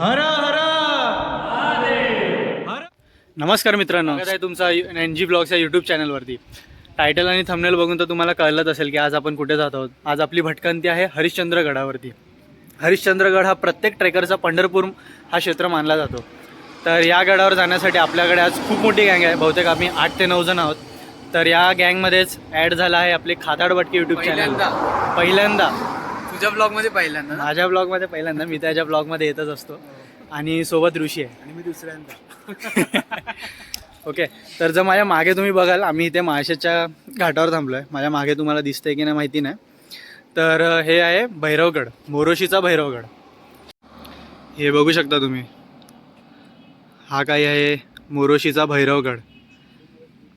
हर हर नमस्कार मित्रांनो. आहे तुमचा एन जी ब्लॉग्सच्या यूट्यूब चॅनलवरती टायटल आणि थंबनेल बघून तर तुम्हाला कळलंच असेल की आज आपण कुठे जात आहोत. आज आपली भटकंती आहे हरिश्चंद्रगडावरती. हरिश्चंद्रगड हा प्रत्येक ट्रेकरचा पंढरपूर हा क्षेत्र मानला जातो. तर या गडावर जाण्यासाठी आपल्याकडे आज खूप मोठी गँग आहे. बहुतेक आम्ही आठ ते नऊ जण आहोत. तर या गँगमध्येच ॲड झाला आहे आपले खादाड भटकी यूट्यूब चॅनल पहिल्यांदा. तुझ्या ब्लॉगमध्ये पहिल्यांदा ना? माझ्या ब्लॉगमध्ये पहिल्यांदा मी त्याच्या ब्लॉगमध्ये येतच असतो. आणि सोबत ऋषी आहे. आणि मी दुसऱ्यांदा. ओके तर जर माझ्या मागे तुम्ही बघाल आम्ही इथे महाशेच्या घाटावर थांबलो आहे माझ्या मागे तुम्हाला दिसतंय की नाही माहिती नाही. तर हे आहे भैरवगड मोरोशीचा भैरवगड. हे बघू शकता तुम्ही. हा काही आहे मोरोशीचा भैरवगड.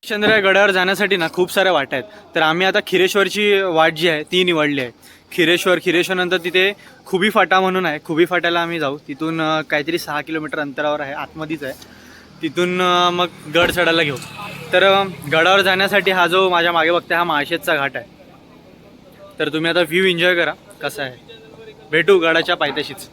चंद्र गडावर जाण्यासाठी ना खूप साऱ्या वाटा आहेत. तर आम्ही आता खिरेश्वरची वाट जी आहे ती निवडली आहे. खिरेश्वर खिरेश्वरनंतर तिथे खुबी फाटा म्हणून आहे. खुबी फाट्याला आम्ही जाऊ. तिथून काहीतरी सहा किलोमीटर अंतरावर आहे. आतमध्येच आहे. तिथून मग गड चढायला घेऊ. तर गडावर जाण्यासाठी हा जो माझ्या मागे बघते हा महाशेतचा घाट आहे. तर तुम्ही आता व्ह्यू एन्जॉय करा. कसा आहे? भेटू गडाच्या पायथ्याशीच.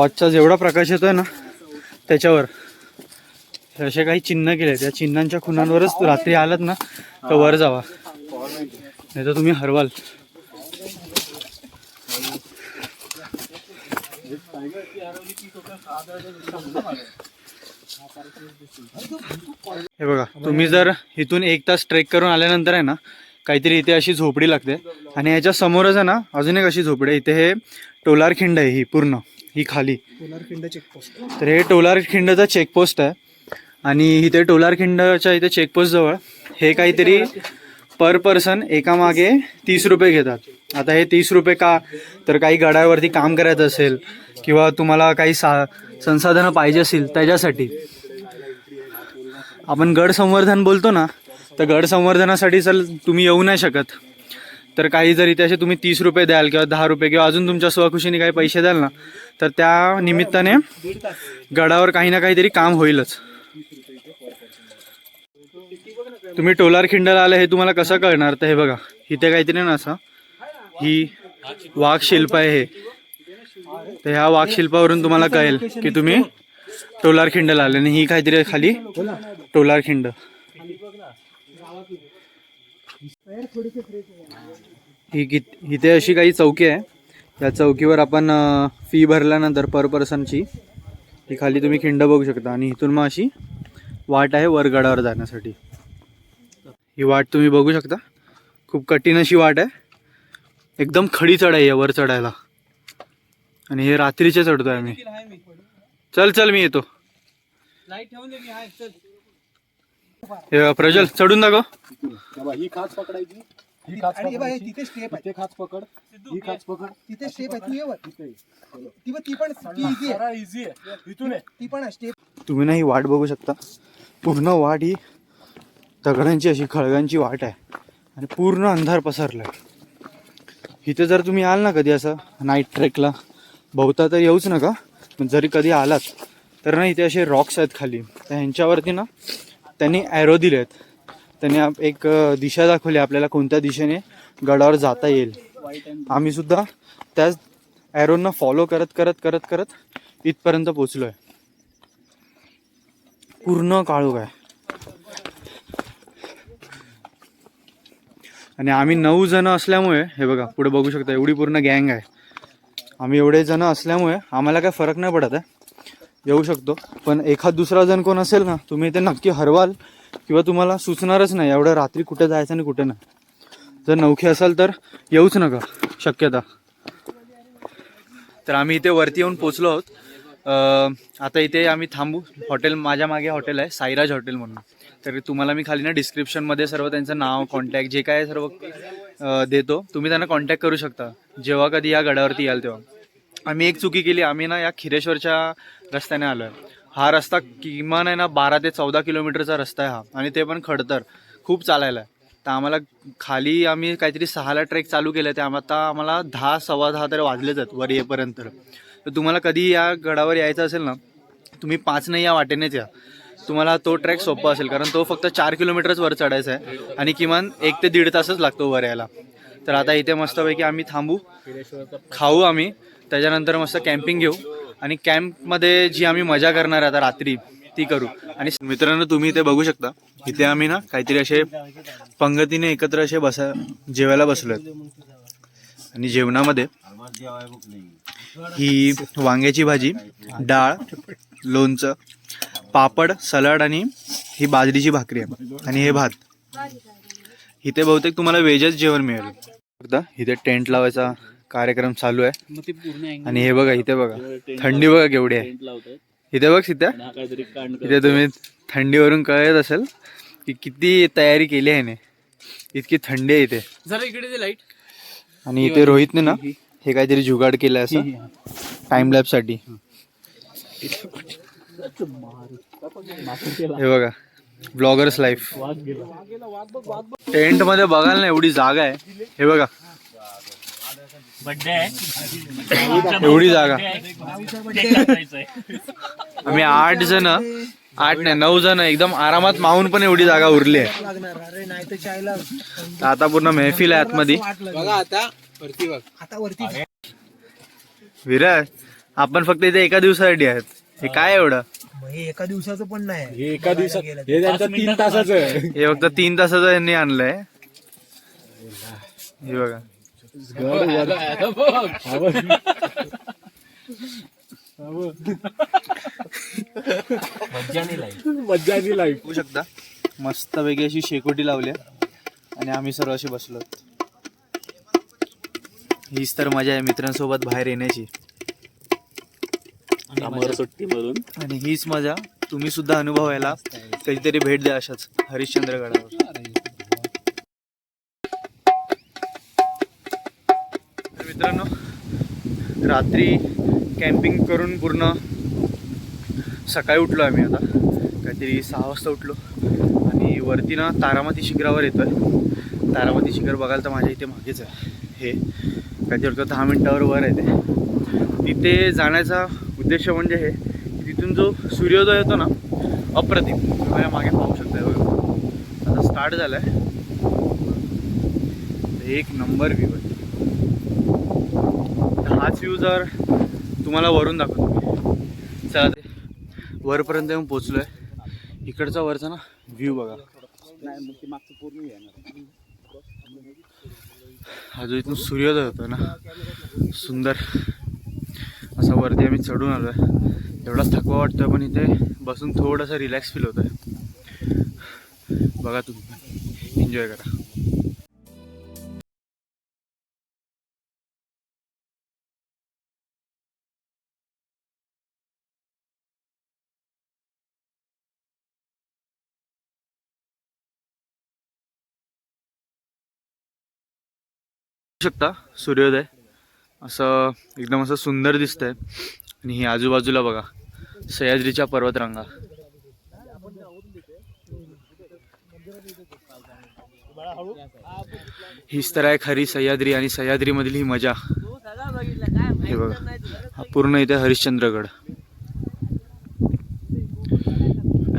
टॉर्चचा जेवढा प्रकाश येतोय ना त्याच्यावर. असे काही चिन्ह केले त्या चिन्हांच्या खुणांवरच रात्री आलात ना तर वर जावा. नाही तर तुम्ही हरवाल. हे बघा तुम्ही जर इथून एक तास ट्रेक करून आल्यानंतर आहे ना काहीतरी इथे अशी झोपडी लागते. आणि याच्या समोरच आहे ना अजून एक अशी झोपडी आहे. इथे हे टोलार खिंड आहे ही पूर्ण. ही खाली. चेकपोस्ट तर हे टोलारखिंडचा चेकपोस्ट आहे. आणि इथे टोलारखिंडच्या इथे चेकपोस्ट जवळ हे काहीतरी पर पर्सन एका मागे तीस रुपये घेतात. आता हे तीस रुपये का? तर काही गडावरती काम करायचं असेल किंवा तुम्हाला काही सा संसाधनं पाहिजे असेल त्याच्यासाठी. आपण गड संवर्धन बोलतो ना तर गड संवर्धनासाठी चल तुम्ही येऊ नाही शकत. तर काही जर इथे असे तुम्ही तीस रुपये द्याल किंवा दहा रुपये किंवा अजून तुमच्या स्वखुशीने काही पैसे द्याल ना तर त्या निमित्ताने गडावर काही ना काहीतरी काम होईलच. तुम्ही टोलार खिंडाला आले हे तुम्हाला कसं कळणार? तर हे बघा इथे काहीतरी ना असं ही वाघशिल्प आहे हे. तर ह्या वाघशिल्पावरून तुम्हाला कळेल की तुम्ही टोलार खिंडला आले आणि ही काहीतरी खाली टोलार खिंड. ही कित इथे अशी काही चौकी आहे. त्या चौकीवर आपण फी भरल्यानंतर पर पर्सनची ही खाली तुम्ही खिंड बघू शकता. आणि इथून मग अशी वाट आहे वरगडावर जाण्यासाठी. ही वाट तुम्ही बघू शकता. खूप कठीण अशी वाट आहे. एकदम खडी चढाई आहे वर चढायला. आणि हे रात्रीचे चढतोय आम्ही. चल चल मी येतो. हे बघा, प्रज्वल चढून दाखव. ही खाच पकडायची. ही खाच आणि हे बघ, हे पकडायची. तिथे स्टेप आहे. तिथे खाच पकड. ही खाच पकड. तिथे स्टेप आहे तू ये. वर. तिथे ती पण ती पण ती easy आहे. इझी आहे. इथून आहे ती पण आहे स्टेप तुम्ही ना ही वाट बघू शकता. पूर्ण वाट ही दगडांची अशी खळगांची वाट आहे. आणि पूर्ण अंधार पसरला आहे इथे जर तुम्ही आल ना कधी असं नाईट ट्रेकला बहुता तर येऊच नका. पण जरी कधी आलात तर ना इथे असे रॉक्स आहेत खाली. तर ह्यांच्यावरती ना त्यांनी ॲरो दिले आहेत त्यांनी एक दिशा दाखवली आपल्याला कोणत्या दिशेने गडावर जाता येईल. आम्ही सुद्धा त्याच ॲरोंना फॉलो करत करत करत करत इथपर्यंत पोचलो आहे पूर्ण काळोख आहे. आणि आम्ही नऊ जण असल्यामुळे हे बघा पुढे बघू शकता एवढी पूर्ण गँग आहे. आम्ही एवढे जण असल्यामुळे आम्हाला काय फरक नाही पडत आहे येऊ शकतो. पण एखाद दुसरा जण कोण असेल ना तुम्ही ते नक्की हरवाल किंवा तुम्हाला सुचणारच नाही एवढं रात्री कुठे जायचं आणि कुठे नाही. जर नौखे असाल तर येऊच नका शक्यता. तर आम्ही इथे वरती येऊन पोचलो आहोत. आता इथे आम्ही थांबू. हॉटेल माझ्या मागे हॉटेल आहे साईराज हॉटेल म्हणून. तर तुम्हाला मी खाली ना डिस्क्रिप्शनमध्ये सर्व त्यांचं नाव कॉन्टॅक्ट जे काय सर्व देतो. तुम्ही त्यांना कॉन्टॅक्ट करू शकता. जेव्हा कधी या गडावरती याल तेव्हा. आम्ही एक चुकी केली. आम्ही ना या खिरेश्वरच्या रस्त्याने आलो आहे हा रस्ता किमान आहे ना बारा ते चौदा किलोमीटरचा रस्ता आहे हा. आणि ते पण खडतर. खूप चालायला आहे. तर आम्हाला खाली आम्ही काहीतरी सहाला ट्रेक चालू केलं ते आता आम्हाला दहा सव्वा दहा तरी वाजलेच आहेत वर येपर्यंत तर तुम्हाला कधी या गडावर यायचं असेल ना तुम्ही पाच नाही या वाटेनेच या. तुम्हाला तो ट्रॅक सोपा असेल. कारण तो फक्त चार किलोमीटरच वर चढायचा आहे. आणि किमान एक ते दीड तासच लागतो वर यायला. तर आता इथे मस्तपैकी आम्ही थांबू. खाऊ आम्ही. त्याच्यानंतर मस्त कॅम्पिंग घेऊ. आणि कॅम्पमध्ये जी आम्ही मजा करणार आहे आता रात्री ती करू. आणि मित्रांनो तुम्ही इथे बघू शकता इथे आम्ही ना काहीतरी असे पंगतीने एकत्र असे बसा जेवायला बसलो आणि जेवणामध्ये ही वांग्याची भाजी डाळ लोणचं पापड सलाड आणि ही बाजरीची भाकरी आहे. आणि हे भात. इथे बहुतेक तुम्हाला व्हेजच जेवण मिळेल. इथे टेंट लावायचा कार्यक्रम चालू आहे. आणि हे बघा इथे बघा. थंडी बघा केवढी आहे. इथे बघ सीत्या इथे तुम्ही थंडीवरून कळत असेल की किती तयारी केली आहे ने इतकी थंडी आहे इथे. इकडे लाइट आणि इथे रोहितने ना हे काहीतरी जुगाड केलं असं. टाइम लॅबसाठी. हे. बघा. ब्लॉगर्स लाईफ टेंटमध्ये बघाल ना एवढी जागा आहे. हे बघा. एवढी जागा. आम्ही आठ जण आठ नाही नऊ जण एकदम आरामात मावून पण एवढी जागा उरली आहे. आता पूर्ण महफिल आहे आतमध्ये. बघा आता वरती बघ. आता वरती. विराज आपण फक्त इथे एका दिवसासाठी आहेत. हे काय एवढं? हे एका दिवसाचं पण नाही. हे एका दिवसात हे त्यांचं तीन तासाचं आहे. हे फक्त तीन तासाचं यांनी आणलंय. हे बघा. मज्जा आणि लाईफ बघू शकता. मस्त पैकी अशी शेकोटी लावली. आणि आम्ही सर्व असे बसलो हीच तर मजा आहे मित्रांसोबत बाहेर येण्याची. सुट्टी आणि हीच मजा. तुम्ही सुद्धा अनुभवायला कधीतरी भेट द्या अशाच हरिश्चंद्र मित्रांनो रात्री कॅम्पिंग करून पूर्ण सकाळी उठलो आम्ही आता. काहीतरी सहा वाजता उठलो. आणि वरती ना तारामती शिखरावर आहे तारामती शिखर बघायला तर माझ्या इथे मागेच आहे. हे काहीतरी वाटतं दहा मिनटावर वर आहे ते. तिथे जाण्याचा उद्देश म्हणजे हे तिथून जो सूर्योदय होतो ना अप्रतिम. तुम्ही मागे पाहू शकता बघा. आता स्टार्ट झाला आहे एक नंबर व्ह्यू आहे. तर व्ह्यू जर तुम्हाला वरून दाखवतो. चला ते. वरपर्यंत येऊन पोचलो आहे इकडचा वरचा ना व्ह्यू बघा. हा जो इथून सूर्योदय होतो ना सुंदर. असा वरती आम्ही चढून आलो आहे एवढाच थकवा वाटतोय पण इथे बसून थोडंसं रिलॅक्स फील होतं आहे बघा तुम्ही. एन्जॉय करा. शकता सूर्योदय. असं एकदम असं सुंदर दिसतंय. आणि ही आजूबाजूला बघा सह्याद्रीच्या पर्वतरांगा. हीच तर आहे खरी सह्याद्री आणि सह्याद्रीमधील ही मजा. हे बघा हा पूर्ण इथे हरिश्चंद्रगड.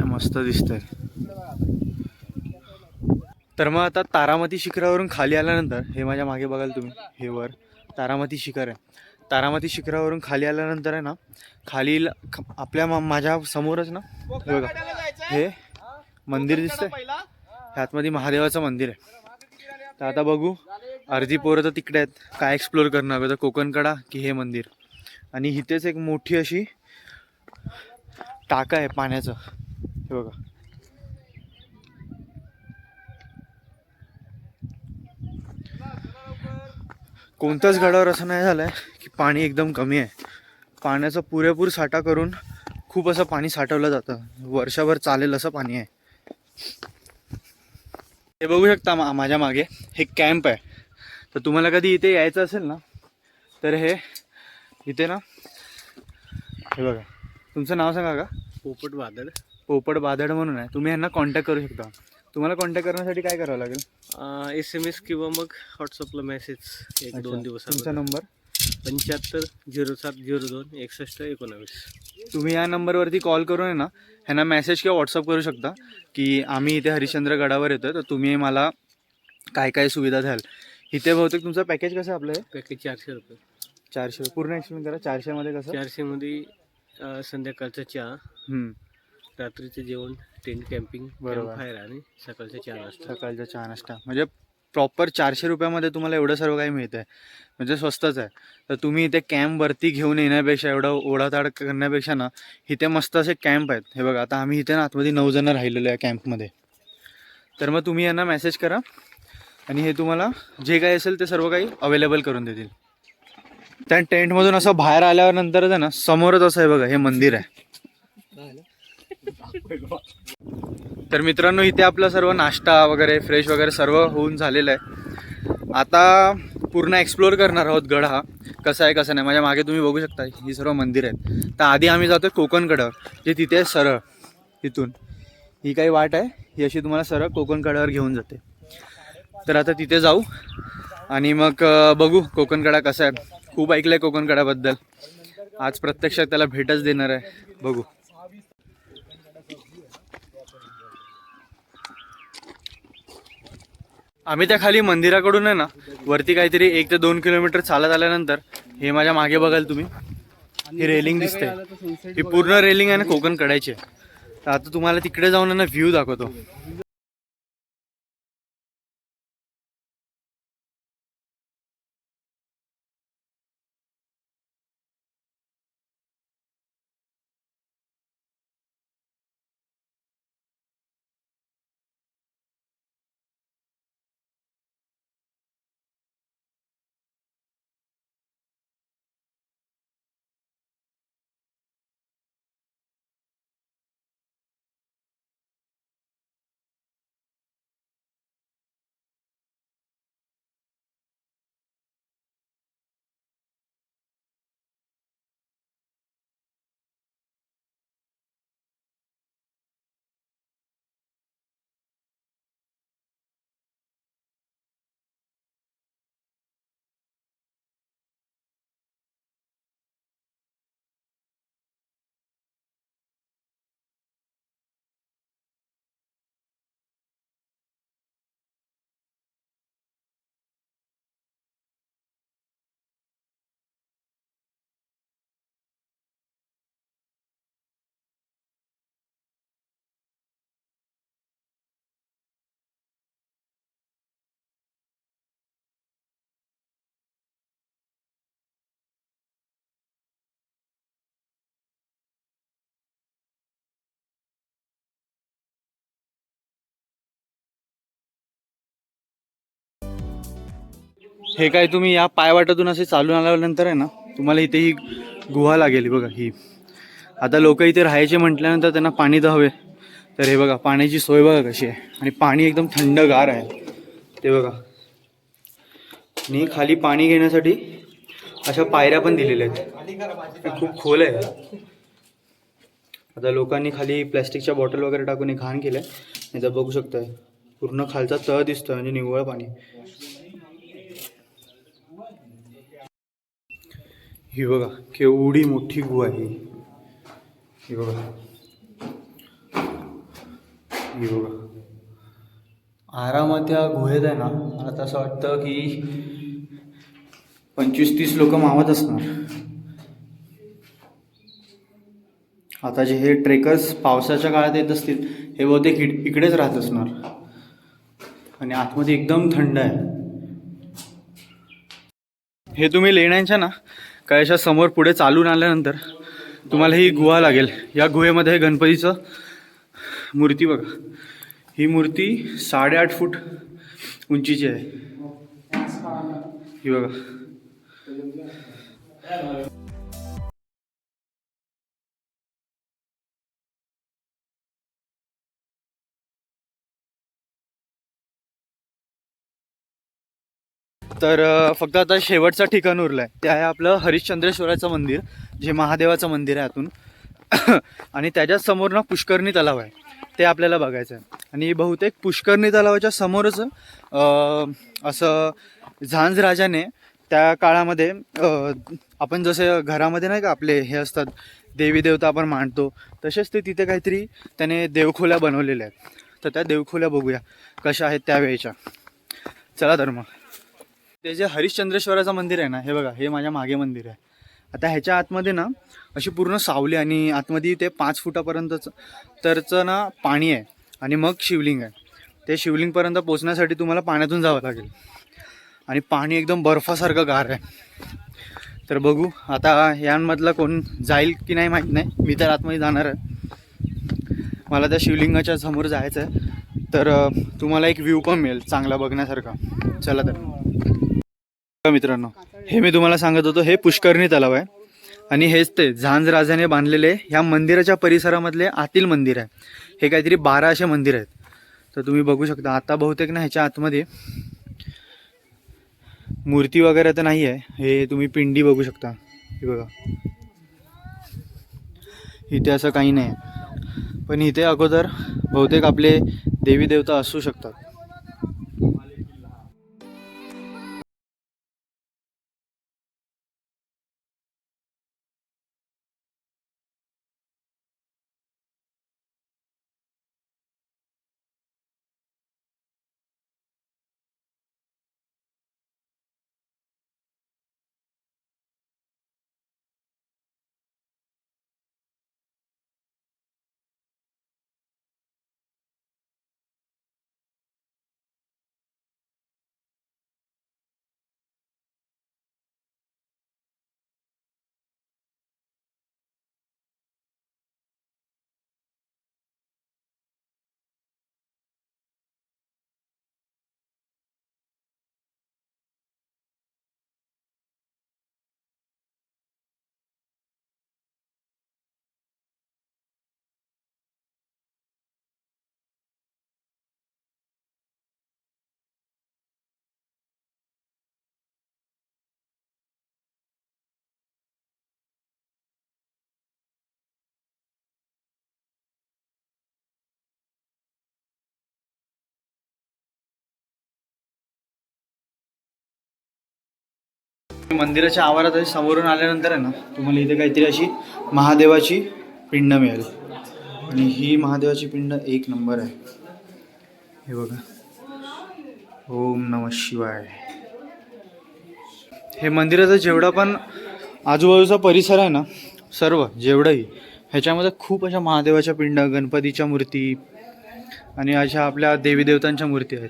मस्त दिसतंय. तर मग आता तारामती शिखरावरून खाली आल्यानंतर हे माझ्या मागे बघाल तुम्ही हे वर तारामती शिखर आहे. तारामती शिखरावरून खाली आल्यानंतर आहे ना खाली आपल्या मा- माझ्या समोरच ना हे बघा हे मंदिर दिसतंय. ह्यातमध्ये आतमध्ये महादेवाचं मंदिर आहे. तर आता बघू अर्धी पोरं तर तिकडे आहेत. काय एक्सप्लोर करणं अगोदर कोकणकडा की हे मंदिर? आणि इथेच एक मोठी अशी टाका आहे पाण्याचं. हे बघा. कोणत्याच गडावर असं नाही झालं आहे की पाणी एकदम कमी आहे. पाण्याचा पुरेपूर साठा करून खूप असं पाणी साठवलं जातं. वर्षभर चालेल असं पाणी आहे. हे बघू शकता मा माझ्या मागे हे कॅम्प आहे. तर तुम्हाला कधी इथे यायचं असेल ना तर हे इथे ना हे बघा. तुमचं नाव सांगा का? पोपट वादळ. पोपट बादड म्हणून आहे. तुम्ही यांना कॉन्टॅक्ट करू शकता. तुम्हाला कॉन्टॅक्ट करण्यासाठी काय करावं लागेल? एस एम एस किंवा मग व्हॉट्सअपला मेसेज एक दोन दिवस तुमचा नंबर पंच्याहत्तर झिरो सात झिरो दोन एकसष्ट एकोणावीस. तुम्ही या नंबरवरती कॉल करून आहे ना ह्यांना मेसेज किंवा व्हॉट्सअप करू शकता की आम्ही इथे हरिश्चंद्र गडावर येतो तर तुम्ही मला काय काय सुविधा द्याल? इथे बहुतेक तुमचं पॅकेज कसं आहे आपलं? हे? पॅकेज चारशे रुपये. चारशे पूर्ण एक्सप्लेन करा चारशेमध्ये कसं? चारशेमध्ये अं, संध्याकाळचा चहा. हम्म, रात्रीचं जेवण टेंट कॅम्पिंग बरोबर. फायर आणि सकाळचा चहा नाश्ता. सकाळचा चहा नाश्ता. म्हणजे प्रॉपर चारशे रुपयामध्ये तुम्हाला एवढं सर्व काही मिळतं आहे म्हणजे स्वस्तच आहे. तर तुम्ही इथे कॅम्पवरती घेऊन येण्यापेक्षा एवढं ओढाताड करण्यापेक्षा ना इथे मस्त असे कॅम्प आहेत. हे बघा आता आम्ही इथे ना आतमध्ये नऊ जण राहिलेलो आहे कॅम्पमध्ये तर मग तुम्ही यांना मेसेज करा. आणि हे तुम्हाला जे काही असेल ते सर्व काही अवेलेबल करून देतील. त्या टेंटमधून असं बाहेर आल्यावर नंतरच आहे ना समोरच असं आहे बघा हे मंदिर आहे. तर मित्रांनो इथे आपलं सर्व नाश्ता वगैरे फ्रेश वगैरे सर्व होऊन झालेलं आहे. आता पूर्ण एक्सप्लोअर करणार आहोत गड हा. कसा आहे कसं नाही माझ्या मागे तुम्ही बघू शकता ही सर्व मंदिर आहेत. तर आधी आम्ही जातो कोकणकडं जे तिथे आहे सरळ तिथून. ही काही वाट आहे ही अशी तुम्हाला सरळ कोकणकड्यावर घेऊन जाते. तर आता तिथे जाऊ आणि मग बघू कोकणकडा कसा आहे. खूप ऐकलं आहे कोकणकड्याबद्दल आज प्रत्यक्षात त्याला भेटच देणार आहे. बघू. आम्ही त्या खाली मंदिराकडून आहे ना वरती काहीतरी एक ते दोन किलोमीटर चालत आल्यानंतर हे माझ्या मागे बघाल तुम्ही. ही रेलिंग दिसते ही पूर्ण रेलिंग आहे ना कोकण कडायची आहे. तर आता तुम्हाला तिकडे जाऊन आहे ना व्ह्यू दाखवतो. हे काय तुम्ही या पायवाटातून असे चालून आल्यानंतर आहे ना तुम्हाला इथे ही गुहा लागेल बघा ही. आता लोक इथे राहायचे म्हटल्यानंतर त्यांना पाणी तर हवे तर हे बघा पाण्याची सोय बघा कशी आहे. आणि पाणी एकदम थंडगार आहे. ते बघा. आणि खाली पाणी घेण्यासाठी अशा पायऱ्या पण दिलेल्या आहेत. खूप खोल आहे. आता लोकांनी खाली प्लॅस्टिकच्या बॉटल वगैरे टाकून हे घाण आहे नाही तर बघू शकताय. पूर्ण खालचा तळ दिसतोय म्हणजे निव्वळ पाणी. ही बघा केवढी मोठी गुहा आहे. ही. बघा. ही बघा. आरामात या गुहेत आहे ना मला तसं असं वाटतं की पंचवीस तीस लोक मावत असणार. आता जे हे ट्रेकर्स पावसाच्या काळात येत असतील हे बहुतेक इकडेच राहत असणार. आणि आतमध्ये एकदम थंड आहे. हे तुम्ही लेण्यांच्या ना कळ्याच्या समोर पुढे चालून आल्यानंतर तुम्हाला ही गुहा लागेल. या गुहेमध्ये गणपतीचं मूर्ती बघा. ही मूर्ती साडेआठ फूट उंचीची आहे. ही बघा. तर फक्त आता शेवटचं ठिकाण उरलं आहे ते आहे आपलं हरिश्चंद्रेश्वराचं मंदिर जे महादेवाचं मंदिर आहे आतून. आणि त्याच्याच समोर ना पुष्करणी तलाव आहे. ते आपल्याला बघायचं आहे आणि बहुतेक पुष्करणी तलावाच्या समोरच असं झांज राजाने त्या काळामध्ये आपण जसे घरामध्ये नाही का आपले हे असतात देवी देवता आपण मांडतो तसेच ते तिथे काहीतरी त्याने देवखोल्या बनवलेल्या आहेत. तर त्या देवखोल्या बघूया कशा आहेत त्यावेळेच्या चला तर मग. ते जे हरिश्चंद्रेश्वराचं मंदिर आहे ना हे बघा हे माझ्या मागे मंदिर आहे. आता ह्याच्या आतमध्ये ना अशी पूर्ण सावली आणि आतमध्ये ते पाच फुटापर्यंतच तरचं ना पाणी आहे आणि मग शिवलिंग आहे. ते शिवलिंगपर्यंत पोचण्यासाठी तुम्हाला पाण्यातून जावं लागेल. आणि पाणी एकदम बर्फासारखं गार आहे. तर बघू आता यांमधला कोण जाईल की नाही माहीत नाही. मी तर आतमध्ये जाणार आहे. मला त्या शिवलिंगाच्या समोर जायचं आहे तर तुम्हाला एक व्ह्यू पण मिळेल चांगला बघण्यासारखा. चला तर. मित्रांनो हे मी तुम्हाला सांगत होतो हे पुष्करणी तलाव आहे. आणि हेच ते झांज राजाने बांधलेले ह्या मंदिराच्या परिसरामधले आतील मंदिर आहे. हे काहीतरी बारा असे मंदिर आहेत. तर तुम्ही बघू शकता आता बहुतेक ना ह्याच्या आतमध्ये मूर्ती वगैरे तर नाही आहे हे तुम्ही पिंडी बघू शकता. हे बघा. इथे असं काही नाही. आहे पण इथे अगोदर बहुतेक आपले देवी देवता असू शकतात. मंदिराच्या आवारात अशी समोरून आल्यानंतर आहे ना तुम्हाला इथे काहीतरी अशी महादेवाची पिंड मिळेल. आणि ही महादेवाची पिंड एक नंबर आहे. हे बघा. ओम नम शिवाय. हे मंदिराचा जेवढा पण आजूबाजूचा परिसर आहे ना सर्व जेवढंही ह्याच्यामध्ये खूप अशा महादेवाच्या पिंड गणपतीच्या मूर्ती आणि अशा आपल्या देवी देवतांच्या मूर्ती आहेत.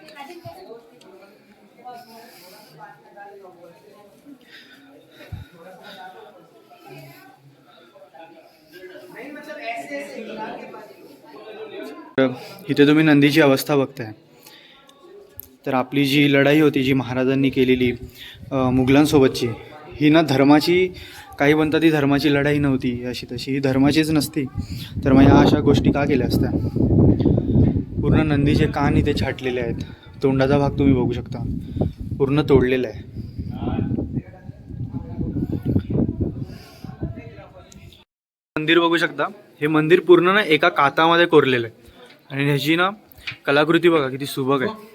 इथे तुम्ही नंदीची अवस्था बघताय. तर आपली जी लढाई होती जी महाराजांनी केलेली मुघलांसोबतची ही ना धर्माची काही म्हणतात ही धर्माची लढाई नव्हती अशी तशी. ही धर्माचीच नसती. तर मग या अशा गोष्टी का केल्या असत्या? पूर्ण नंदीचे कान इथे छाटलेले आहेत. तोंडाचा भाग तुम्ही बघू शकता. पूर्ण तोडलेला आहे. मंदिर बघू शकता. हे मंदिर पूर्ण ना एका कातामध्ये कोरलेलं आहे. आणि ह्याची ना कलाकृती बघा किती सुबक आहे.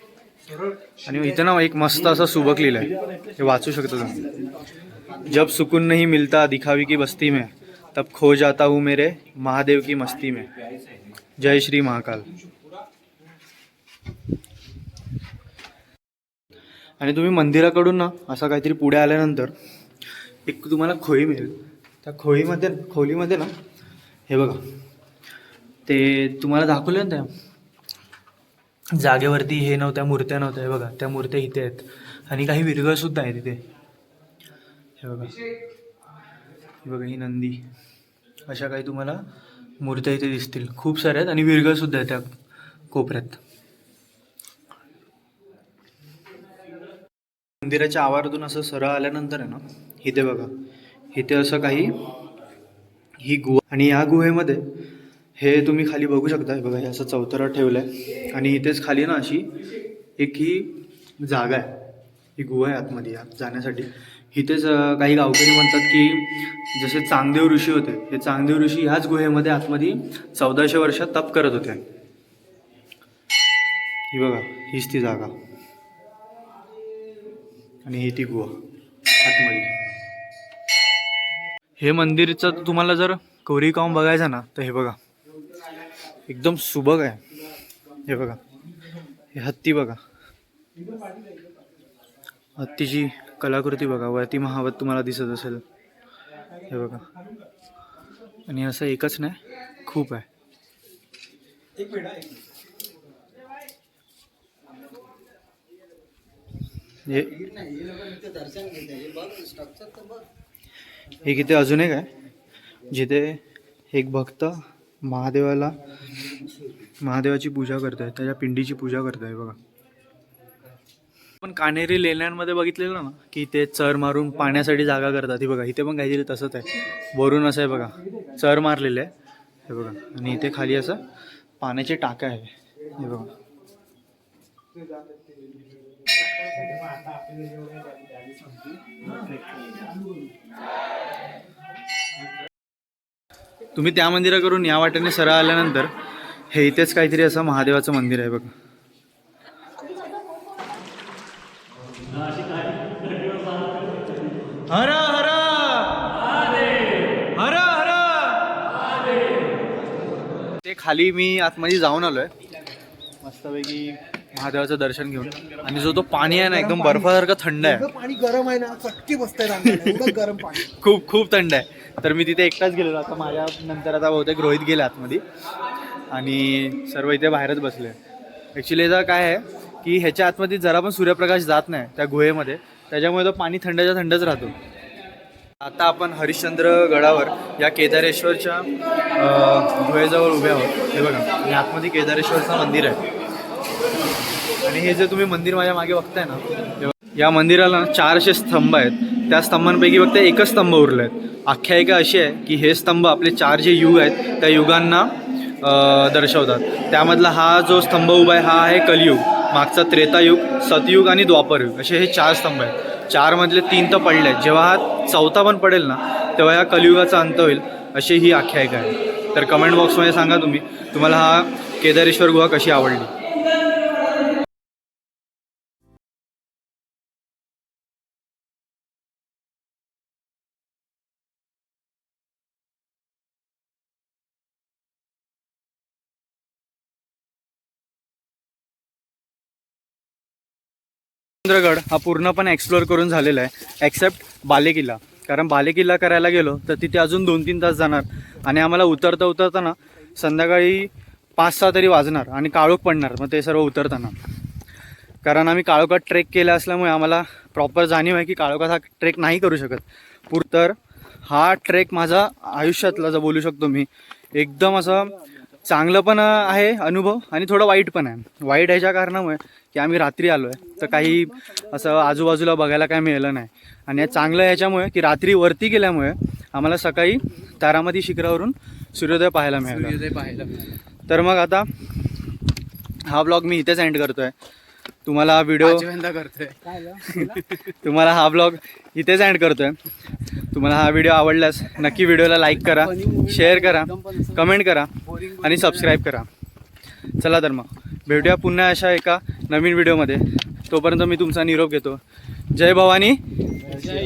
आणि इथं ना एक मस्त असा सुबक लिहिलं आहे हे वाचू शकता तुम्ही. जब सुकून नहीं मिलता दिखावी की बस्ती में तब खो जाता हूँ मेरे महादेव की मस्ती में। जय श्री महाकाल। आणि तुम्ही मंदिराकडून ना असं काहीतरी पुढे आल्यानंतर एक तुम्हाला खोई मिळेल. त्या खोईमध्ये खोलीमध्ये ना हे बघा. ते तुम्हाला दाखवले ना त्या? जागेवरती हे नव्हत्या मूर्त्या नव्हत्या हे बघा त्या मूर्त्या इथे आहेत. आणि काही विरगळसुद्धा आहेत इथे हे बघा. हे बघा ही नंदी. अशा काही तुम्हाला मूर्त्या इथे दिसतील. खूप साऱ्या आहेत आणि विरगळसुद्धा आहेत त्या कोपऱ्यात. मंदिराच्या आवारातून असं सरळ आल्यानंतर आहे ना इथे बघा. इथे असं काही ही गुहा आणि या गुहेमध्ये हे तुम्ही खाली बघू शकता हे बघा हे असं चौतरा ठेवलं आहे आणि इथेच खाली ना अशी एक ही जागा आहे. ही गुहा आहे आतमध्ये या जाण्यासाठी. इथेच काही गावकरी म्हणतात की जसे चांगदेव ऋषी होते हे चांगदेव ऋषी ह्याच गुहेमध्ये आतमध्ये चौदाशे वर्षात तप करत होते. ही बघा हीच ती जागा. आणि ही ती गुहा आतमध्ये. हे मंदिरचं तुम्हाला जर कोरीकाम बघायचं ना तर हे बघा. एकदम सुबक आहे. हे बघा. हे हत्ती बघा. हत्तीची कलाकृती बघा. वरती महावत तुम्हाला दिसत असेल. हे बघा. आणि असं एकच नाही खूप आहे. हे एक इथे अजून एक आहे. जिथे एक भक्त महादेवाला महादेवाची पूजा करताय त्याच्या पिंडीची पूजा करताय बघा. पण कानेरी लेण्यांमध्ये बघितलेलं ना की ते चर मारून पाण्यासाठी जागा करतात. ही बघा इथे पण काहीतरी तसंच आहे. वरून असं आहे बघा चर मारलेलं आहे. हे बघा आणि इथे खाली असं पाण्याचे टाका आहे. हे बघा. तुम्ही त्या मंदिराकडून या वाटेने सरळ आल्यानंतर हे इथेच काहीतरी असं महादेवाचं मंदिर आहे बघा. हर हर हर हर ते खाली मी आतमध्ये जाऊन आलोय. मस्तपैकी महादेवाचं दर्शन घेऊन. आणि जो तो पाणी आहे ना एकदम बर्फासारखं थंड आहे. पाणी गरम आहे ना चटकी बसतंय गरम पाणी. खूप खूप थंड आहे. तर मी तिथे एकटाच गेलेलो. आता माझ्या नंतर आता बहुतेक रोहित गेले आतमध्ये. आणि सर्व इथे बाहेरच बसले. ॲक्च्युली याचा काय आहे की ह्याच्या आतमध्ये जरा पण सूर्यप्रकाश जात नाही त्या गुहेमध्ये. त्याच्यामुळे तो पाणी थंडच्या थंडच राहतो. आता आपण हरिश्चंद्र गडावर या केदारेश्वरच्या गुहेजवळ उभे आहोत. हे बघा आणि आतमध्ये केदारेश्वरचं मंदिर आहे. आणि हे जे तुम्ही मंदिर माझ्या मागे बघताय ना या मंदिराला चारशे स्तंभ आहेत. त्या स्तंभांपैकी फक्त एकच स्तंभ उरले आहेत. आख्यायिका अशी आहे की हे स्तंभ आपले चार जे युग आहेत त्या युगांना दर्शवतात. त्यामधला हा जो स्तंभ उभा आहे हा आहे कलियुग. मागचा त्रेतायुग सतयुग आणि द्वापरयुग असे हे चार स्तंभ आहेत. चारमधले तीन तर पडले आहेत. जेव्हा हा चौथा पण पडेल ना तेव्हा या कलियुगाचा अंत होईल अशी ही आख्यायिका आहे. तर कमेंट बॉक्समध्ये सांगा तुम्ही तुम्हाला हा केदारेश्वर गुहा कशी आवडली? चंद्रगड हा पूर्णपणे एक्सप्लोअर करून झालेला आहे एक्सेप्ट बालेकिल्ला. कारण बालेकिल्ला करायला गेलो तर तिथे अजून दोन तीन तास जाणार. आणि आम्हाला उतरता उतरताना संध्याकाळी पाच सहा तरी वाजणार आणि काळोख पडणार मग ते सर्व उतरताना. कारण आम्ही काळोखात ट्रेक केला असल्यामुळे आम्हाला प्रॉपर जाणीव आहे की काळोखात हा ट्रेक नाही करू शकत. पूर तर हा ट्रेक माझा आयुष्यातला जर बोलू शकतो मी एकदम असं चांगलं पण आहे अनुभव आणि थोडं वाईट पण आहे. वाईट ह्याच्या कारणामुळे की आम्ही रात्री आलो आहे तर काही असं आजूबाजूला बघायला काय मिळालं नाही. आणि चांगलं ह्याच्यामुळे की रात्री वरती गेल्यामुळे आम्हाला सकाळी तारामती शिखरावरून सूर्योदय पाहायला मिळाला. पाहायला तर मग आता हा ब्लॉग मी इथेच एंड करतोय. तुम्हाला हा व्हिडिओ करतोय. तुम्हाला हा ब्लॉग इथेच एंड करतोय. तुम्हाला हा व्हिडिओ आवडल्यास नक्की व्हिडिओला लाईक करा शेअर करा कमेंट करा आणि सबस्क्राईब करा. चला तर मग भेटूया पुन्हा अशा एका नवीन व्हिडिओमध्ये तोपर्यंत मी तुमचा निरोप घेतो. जय भवानी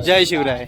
जय शिवराय.